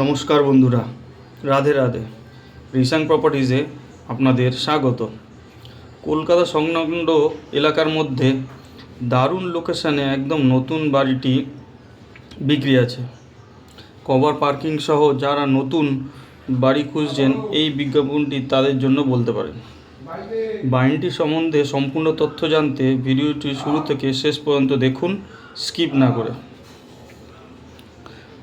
নমস্কার বন্ধুরা, রাধে রাধে। রিসাং প্রপার্টিজে আপনাদের স্বাগত। কলকাতা সংলগ্ন এলাকার মধ্যে দারুণ লোকেশানে একদম নতুন বাড়িটি বিক্রি আছে। কভার পার্কিং সহ যারা নতুন বাড়ি খুঁজছেন, এই বিজ্ঞাপনটি তাদের জন্য বলতে পারেন। বাড়িটি সম্বন্ধে সম্পূর্ণ তথ্য জানতে ভিডিওটি শুরু থেকে শেষ পর্যন্ত দেখুন, স্কিপ না করে।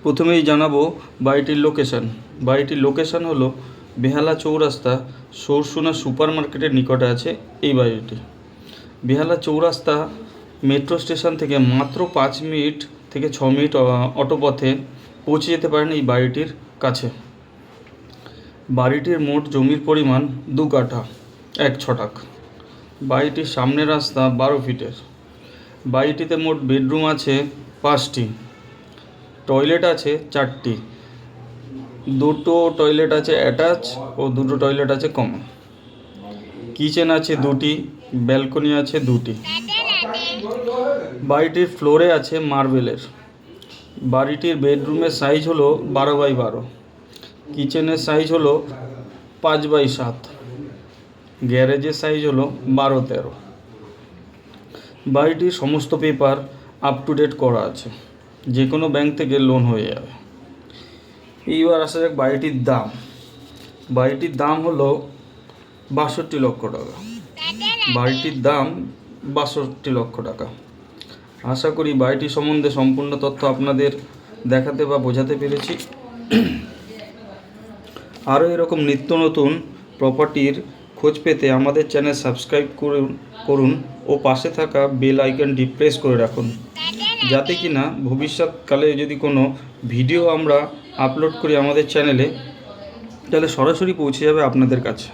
প্রথমেই জানাব বাড়িটির লোকেশন বাড়িটির লোকেশন হলো বেহালা চৌরাস্তা, সরসুনা সুপার মার্কেটের নিকটে আছে এই বাড়িটি। বেহালা চৌরাস্তা মেট্রো স্টেশন থেকে মাত্র পাঁচ মিনিট থেকে ছ মিনিট অ- অটো পথে পৌঁছে যেতে পারেন এই বাড়িটির কাছে। বাড়িটির মোট জমির পরিমাণ দু কাঠা, এক ছটাক। বাড়িটির সামনের রাস্তা বারো ফিটের। বাড়িটিতে মোট বেডরুম আছে পাঁচটি। টয়লেট আছে চারটি। দুটো টয়লেট আছে অ্যাটাচ ও দুটো টয়লেট আছে কমন কিচেন আছে দুটি ব্যালকনি আছে দুটি। বাড়িটির ফ্লোরে আছে মার্বেলের বাড়িটির বেডরুমের সাইজ হলো বারো বাই বারো। কিচেনের সাইজ হলো পাঁচ বাই সাত। গ্যারেজের সাইজ হলো বারো তেরো। বাড়িটির সমস্ত পেপার আপ টু ডেট করা আছে। যে কোনো ব্যাংক থেকে লোন হয়ে যাবে। এইবার আসা যাক বাড়িটির দাম। বাড়িটির দাম হলো বাষট্টি লক্ষ টাকা। বাড়িটির দাম বাষট্টি লক্ষ টাকা। আশা করি বাড়িটি সম্বন্ধে সম্পূর্ণ তথ্য আপনাদের দেখাতে বা বোঝাতে পেরেছি। আরও এরকম নিত্য নতুন প্রপার্টির খোঁজ পেতে আমাদের চ্যানেল সাবস্ক্রাইব করুন করুন ও পাশে থাকা বেল আইকনটি প্রেস করে রাখুন। যাতে কি না ভবিষ্যৎকালে যদি কোনো ভিডিও আমরা আপলোড করি আমাদের চ্যানেলে, তাহলে সরাসরি পৌঁছে যাবে আপনাদের কাছে।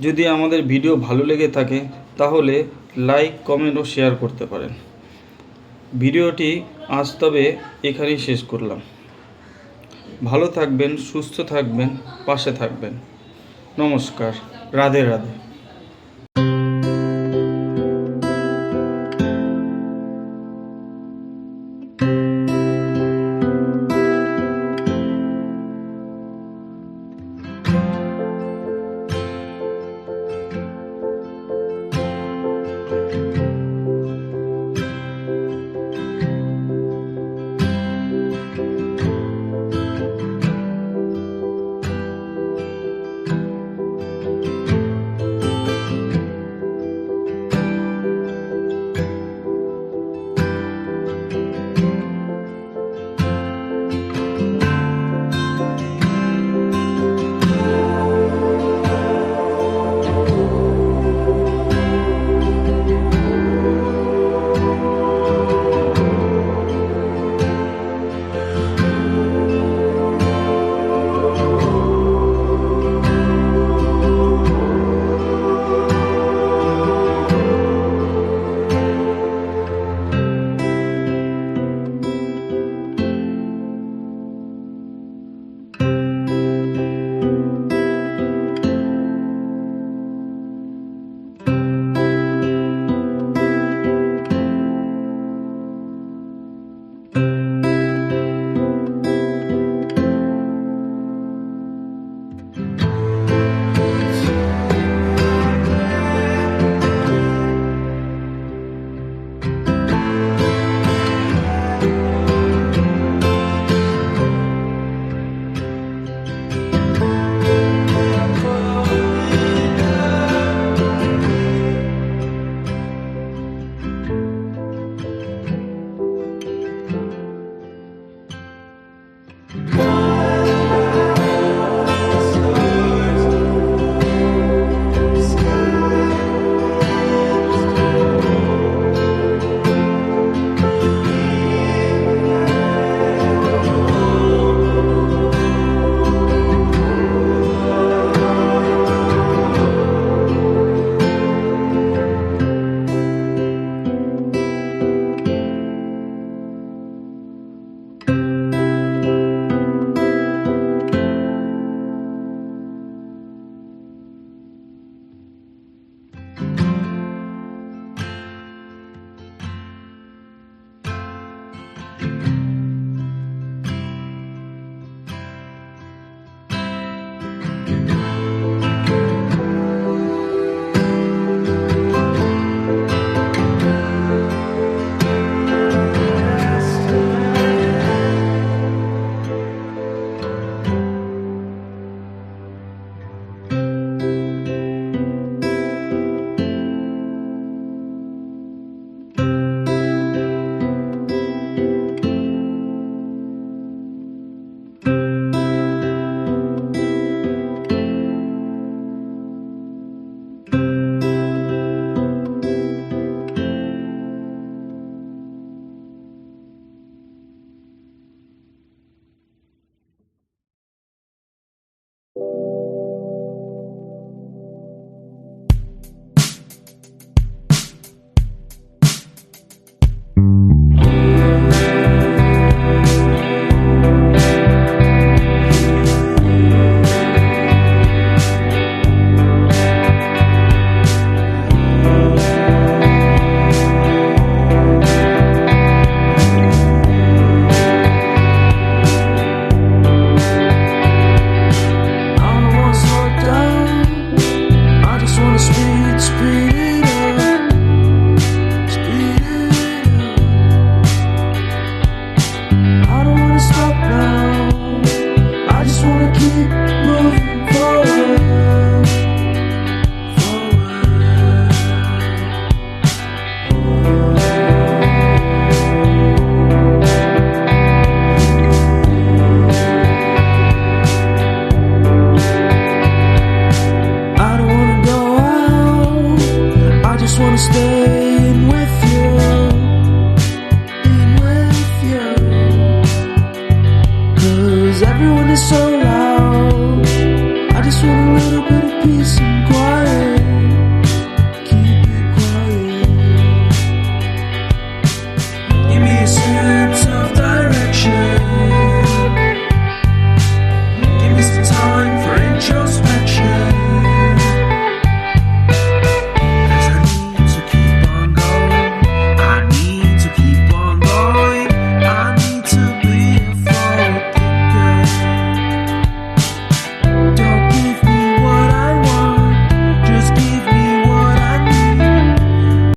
যদি আমাদের ভিডিও ভালো লেগে থাকে, তাহলে লাইক, কমেন্ট ও শেয়ার করতে পারেন। ভিডিওটি আজ তবে এখানেই শেষ করলাম। ভালো থাকবেন, সুস্থ থাকবেন, পাশে থাকবেন। নমস্কার, রাধে রাধে।